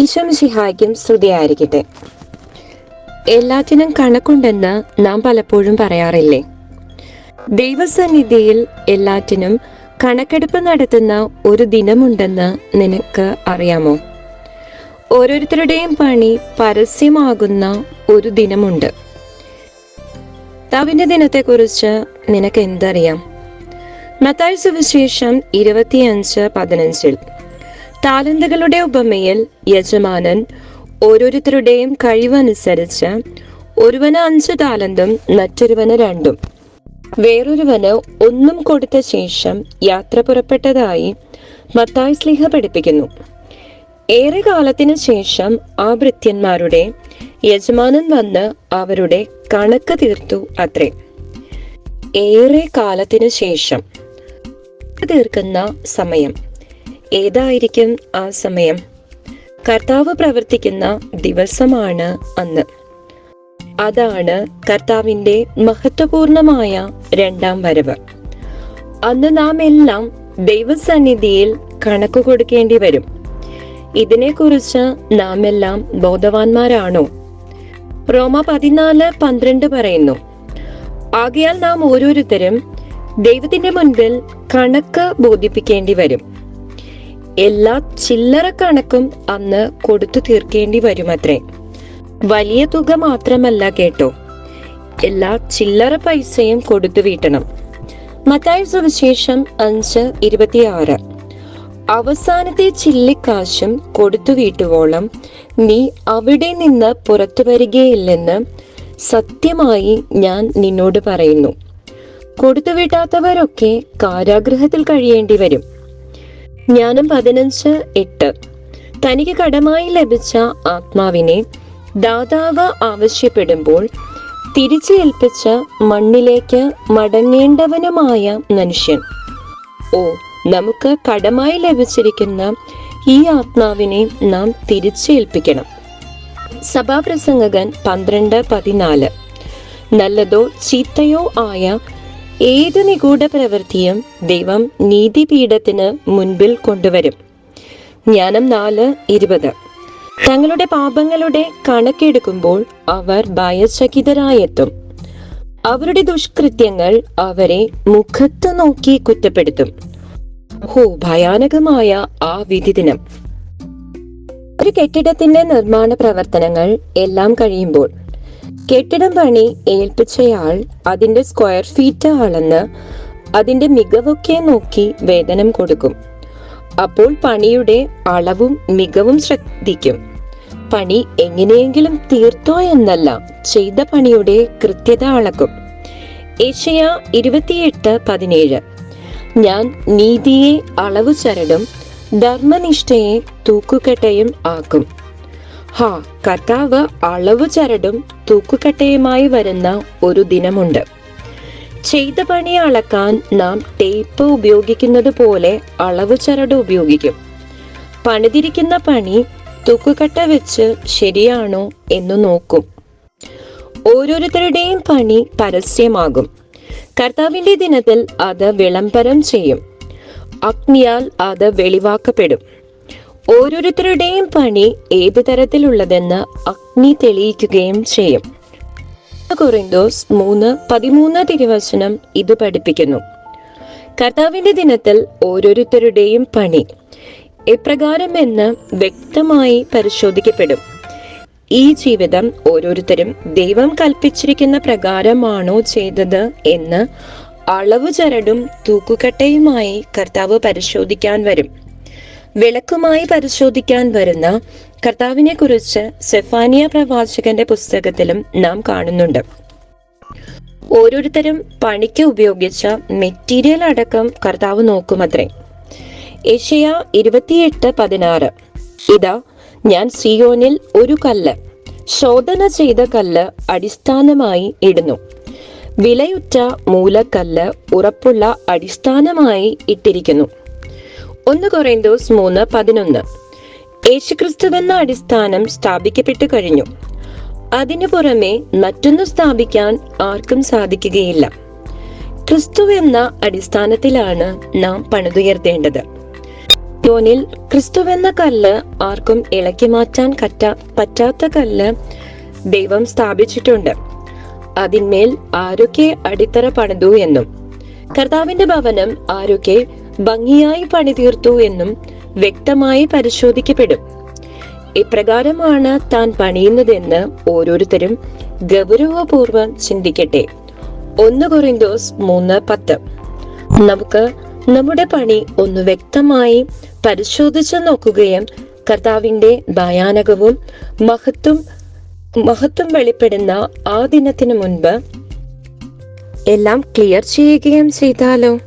ഈശോമിശിഹായ്ക്കും ശ്രുതിയായിരിക്കട്ടെ എല്ലാറ്റിനും കണക്കുണ്ടെന്ന് നാം പലപ്പോഴും പറയാറില്ലേ? ദൈവസന്നിധിയിൽ എല്ലാറ്റിനും കണക്കെടുപ്പ് നടത്തുന്ന ഒരു ദിനമുണ്ടെന്ന് നിനക്ക് അറിയാമോ? ഓരോരുത്തരുടെയും പണി പരസ്യമാകുന്ന ഒരു ദിനമുണ്ട്. തവിന്റെ ദിനത്തെക്കുറിച്ച് നിനക്ക് എന്തറിയാം മത്തായി സുവിശേഷം ഇരുപത്തിയഞ്ച് പതിനഞ്ചിൽ. താലന്തുകളുടെ ഉപമയിൽ യജമാനൻ ഓരോരുത്തരുടെയും കഴിവനുസരിച്ച് ഒരുവന് അഞ്ച് താലന്തും മറ്റൊരുവന് രണ്ടും. വേറൊരുവന് ഒന്നും കൊടുത്ത ശേഷം യാത്ര പുറപ്പെട്ടതായി മത്തായി സ്ലിഹ പഠിപ്പിക്കുന്നു. ഏറെ കാലത്തിനു ശേഷം ആ ഭൃത്യന്മാരുടെ യജമാനൻ വന്ന് അവരുടെ കണക്ക് തീർത്തു അത്രേ. ഏറെ കാലത്തിനു ശേഷം തീർക്കുന്ന സമയം. ഏതായിരിക്കും ആ സമയം? കർത്താവ് പ്രവർത്തിക്കുന്ന ദിവസമാണ് അന്ന്. അതാണ് കർത്താവിന്റെ മഹത്വപൂർണമായ രണ്ടാം വരവ്. അന്ന് നാം എല്ലാം ദൈവസന്നിധിയിൽ കണക്ക് കൊടുക്കേണ്ടി വരും. ഇതിനെക്കുറിച്ച് നാം എല്ലാം ബോധവാന്മാരാണോ? റോമ പതിനാല് പന്ത്രണ്ട് പറയുന്നു ആകയാൽ നാം ഓരോരുത്തരും ദൈവത്തിന്റെ മുൻപിൽ കണക്ക് ബോധിപ്പിക്കേണ്ടി വരും. എല്ലാ ചില്ലറ കണക്കും അന്ന് കൊടുത്തു തീർക്കേണ്ടി വരുമത്രേ. വലിയ തുക മാത്രമല്ല കേട്ടോ. എല്ലാ ചില്ലറ പൈസയും കൊടുത്തു വീട്ടണം. മത്തായ സുവിശേഷം അഞ്ച് ഇരുപത്തിയാറ്. അവസാനത്തെ ചില്ലിക്കാശും കൊടുത്തു വീട്ടുവോളം നീ അവിടെ നിന്ന് പുറത്തു വരികയില്ലെന്ന് സത്യമായി ഞാൻ നിന്നോട് പറയുന്നു. കൊടുത്തു വീട്ടാത്തവരൊക്കെ കാരാഗ്രഹത്തിൽ കഴിയേണ്ടി വരും. ജ്ഞാനം പതിനഞ്ച് എട്ട്. തനിക്ക് കടമായി ലഭിച്ച ആത്മാവിനെ ദാതാവ് ആവശ്യപ്പെടുമ്പോൾ തിരിച്ചേൽപ്പിച്ച മണ്ണിലേക്ക് മടങ്ങേണ്ടവനുമായ മനുഷ്യൻ. ഓ നമുക്ക് കടമായി ലഭിച്ചിരിക്കുന്ന ഈ ആത്മാവിനെ നാം തിരിച്ചേൽപ്പിക്കണം സഭാപ്രസംഗകൻ പന്ത്രണ്ട് പതിനാല്. നല്ലതോ ചീത്തയോ ആയ ഏത് നിഗൂഢ പ്രവൃത്തിയും ദൈവം നീതിപീഠത്തിന് മുൻപിൽ കൊണ്ടുവരും. ജ്ഞാനം നാല് ഇരുപത്. തങ്ങളുടെ പാപങ്ങളുടെ കണക്കെടുക്കുമ്പോൾ അവർ ഭയചകിതരായെത്തും. അവരുടെ ദുഷ്കൃത്യങ്ങൾ അവരെ മുഖത്ത് നോക്കി കുറ്റപ്പെടുത്തും. ഹോ ഭയാനകമായ ആ വിധി ദിനം ഒരു കെട്ടിടത്തിന്റെ നിർമ്മാണ പ്രവർത്തനങ്ങൾ എല്ലാം കഴിയുമ്പോൾ കെട്ടിടം പണി ഏൽപ്പിച്ചയാൾ അതിന്റെ സ്ക്വയർ ഫീറ്റ് അളന്ന് അതിന്റെ മികവൊക്കെ നോക്കി വേതനം കൊടുക്കും. അപ്പോൾ പണിയുടെ അളവും മികവും ശ്രദ്ധിക്കും. പണി എങ്ങനെയെങ്കിലും തീർത്തോ എന്നല്ല ചെയ്ത പണിയുടെ കൃത്യത അളക്കും. ഏഷ്യ ഇരുപത്തിയെട്ട് പതിനേഴ്. ഞാൻ നീതിയെ അളവ് ചരടും ധർമ്മനിഷ്ഠയെ തൂക്കുകെട്ടയും ആക്കും. ഹാ കർത്താവ് അളവ് ചരടും തൂക്കുകട്ടയുമായി വരുന്ന ഒരു ദിനമുണ്ട്. ചെയ്ത പണി അളക്കാൻ നാം ടേപ്പ് ഉപയോഗിക്കുന്നത് പോലെ അളവ് ചരട് ഉപയോഗിക്കും. പണിതിരിക്കുന്ന പണി തൂക്കുകട്ട വെച്ച് ശരിയാണോ എന്ന് നോക്കും. ഓരോരുത്തരുടെയും പണി പരസ്യമാകും. കർത്താവിന്റെ ദിനത്തിൽ അത് വിളംബരം ചെയ്യും. അഗ്നിയാൽ അത് വെളിവാക്കപ്പെടും. ഓരോരുത്തരുടെയും പണി ഏത് തരത്തിലുള്ളതെന്ന് അഗ്നി തെളിയിക്കുകയും ചെയ്യും. കൊറിന്തോസ് മൂന്ന് പതിമൂന്ന് തിരുവചനം ഇത് പഠിപ്പിക്കുന്നു. കർത്താവിന്റെ ദിനത്തിൽ ഓരോരുത്തരുടെയും പണി എപ്രകാരം എന്ന് വ്യക്തമായി പരിശോധിക്കപ്പെടും. ഈ ജീവിതം ഓരോരുത്തരും ദൈവം കൽപ്പിച്ചിരിക്കുന്ന പ്രകാരമാണോ ചെയ്തത് എന്ന് അളവ് ചരടും തൂക്കുകട്ടയുമായി കർത്താവ് പരിശോധിക്കാൻ വരും. വിളക്കുമായി പരിശോധിക്കാൻ വരുന്ന കർത്താവിനെ കുറിച്ച് സെഫാനിയ പ്രവാചകന്റെ പുസ്തകത്തിലും നാം കാണുന്നുണ്ട്. ഓരോരുത്തരും പണിക്ക് ഉപയോഗിച്ച മെറ്റീരിയൽ അടക്കം കർത്താവ് നോക്കുമത്രേ. ഏഷ്യ ഇരുപത്തിയെട്ട് പതിനാറ്. ഇതാ ഞാൻ സിയോനിൽ ഒരു കല്ല് ശോധന ചെയ്ത കല്ല് അടിസ്ഥാനമായി ഇടുന്നു. വിലയുറ്റ മൂലക്കല്ല് ഉറപ്പുള്ള അടിസ്ഥാനമായി ഇട്ടിരിക്കുന്നു. ഒന്ന് കൊറേന്തോസ് മൂന്ന് പതിനൊന്ന്. യേശുക്രിസ്തുവെന്ന അടിസ്ഥാനം സ്ഥാപിക്കപ്പെട്ടു കഴിഞ്ഞു. അതിനു പുറമെ മറ്റൊന്ന് സ്ഥാപിക്കാൻ ആർക്കും സാധിക്കുകയില്ല. ക്രിസ്തു എന്ന അടിസ്ഥാനത്തിലാണ് നാം പണിതുയർത്തേണ്ടത്. യോനിൽ ക്രിസ്തുവെന്ന കല്ല് ആർക്കും ഇളക്കി മാറ്റാൻ കറ്റ പറ്റാത്ത കല്ല് ദൈവം സ്ഥാപിച്ചിട്ടുണ്ട്. അതിന്മേൽ ആരൊക്കെ അടിത്തറ പണിതു എന്നും. കർത്താവിന്റെ ഭവനം ആരൊക്കെ ഭംഗിയായി പണിതീർത്തു എന്നും വ്യക്തമായി പരിശോധിക്കപ്പെടും. ഇപ്രകാരമാണ് താൻ പണിയുന്നതെന്ന് ഓരോരുത്തരും ഗൗരവപൂർവം ചിന്തിക്കട്ടെ. ഒന്ന് കൊറിന്തോസ് മൂന്ന് പത്ത്. നമുക്ക് നമ്മുടെ പണി ഒന്ന് വ്യക്തമായി പരിശോധിച്ചു നോക്കുകയും കർത്താവിന്റെ ഭയാനകവും മഹത്വം മഹത്വം വെളിപ്പെടുന്ന ആ ദിനത്തിന് മുൻപ് എല്ലാം ക്ലിയർ ചെയ്യുകയും ചെയ്താലോ?